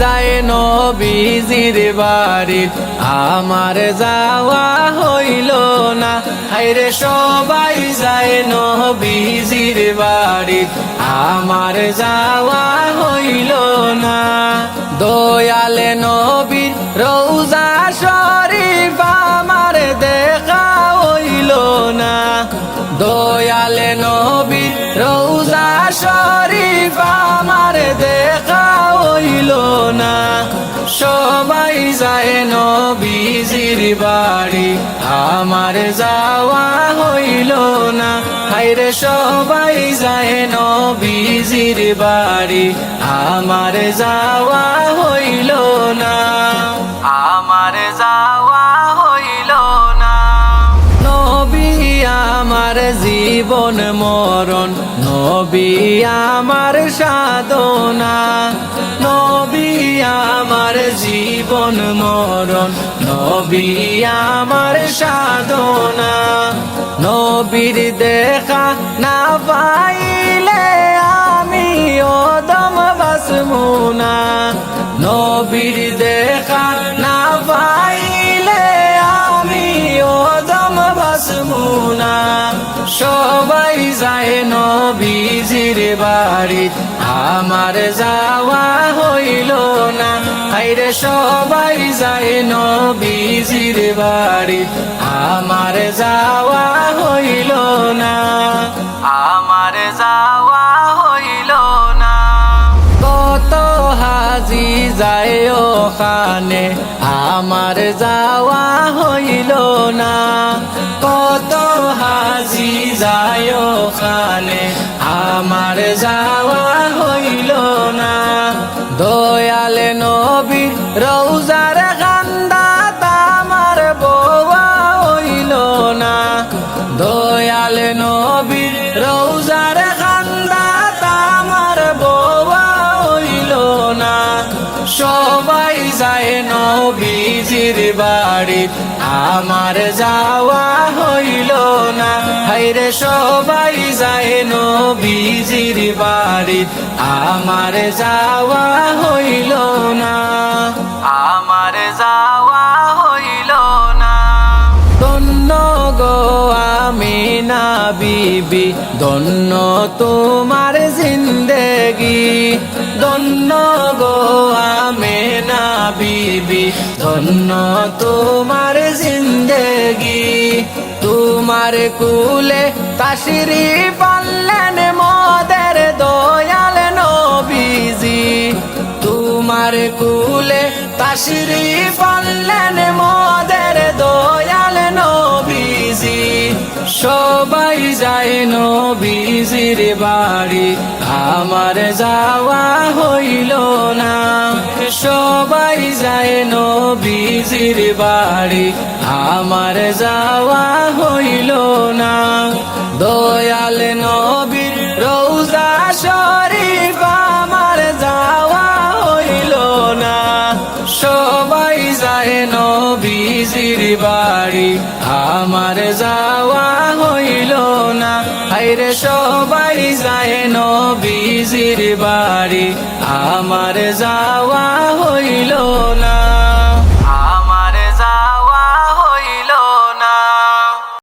যায় নবীজির বাড়ি। আমার যাওয়া হইল না হাইরে সবাই যায় নবীজির বাড়ি। আমার যাওয়া হইল না, দয়ালে নবীর রৌজা শরীফ আমার দেখা হইল না। দয়ালে নবীর রৌজা শরীফ আমার হইল না। সবাই যায় নবীজির বাড়ি। আমার যাওয়া হইল না। হাইরে সবাই যায় নবীজির বাড়ি। আমার যাওয়া হইল না। আমার যাওয়া হইল না। আমার জীবন মরণ। নবী আমার সাধনা। জীবন মরণ নবী আমার সাধনা। নবীর দেখা না পাইলে নবীজির বাড়ি, আমার যাওয়া হইল না। আইরে সবাই যায় নবীজির বাড়ি, আমার যাওয়া হইল না। আমার যাওয়া হইল না। কত হাজি যায় ওখানে, আমার যাওয়া হইল না। কত হাজি যায় ওখানে যাওয়া হইল না। দয়াল নবীর রৌজার কান্দা আমার বউয়া হইল না। দয়াল নবীর রৌজার কান্দা আমার বউয়া হইল না। সবাই যায় নবীজির বাড়ি, আমার যাওয়া হইল না। হাইরে সবাই যায় নবীজির বাড়ি, আমার যাওয়া হইল না। আমার যাওয়া হইল না। ধন্য গো আমি না বিবি, ধন্য তোমার জিন্দেগি। ধন্য গো আমি না বিবি, ধন্য তোমার জিন্দেগি। তোমার কুলে তাশরি পাল্লেন কুলে তাশরি পাল্লেন মদের দয়াল নবীজি, সবাই যায় নবীজির বাড়ি। আমার যাওয়া হইল না, সবাই যায় নবীজির বাড়ি। আমার যাওয়া হইল না, দয়াল নবীর রৌজা শরীফ বাড়ি আমার যাওয়া হইল না। হাইরে সবাই যায় নবীজির বাড়ি আমার যাওয়া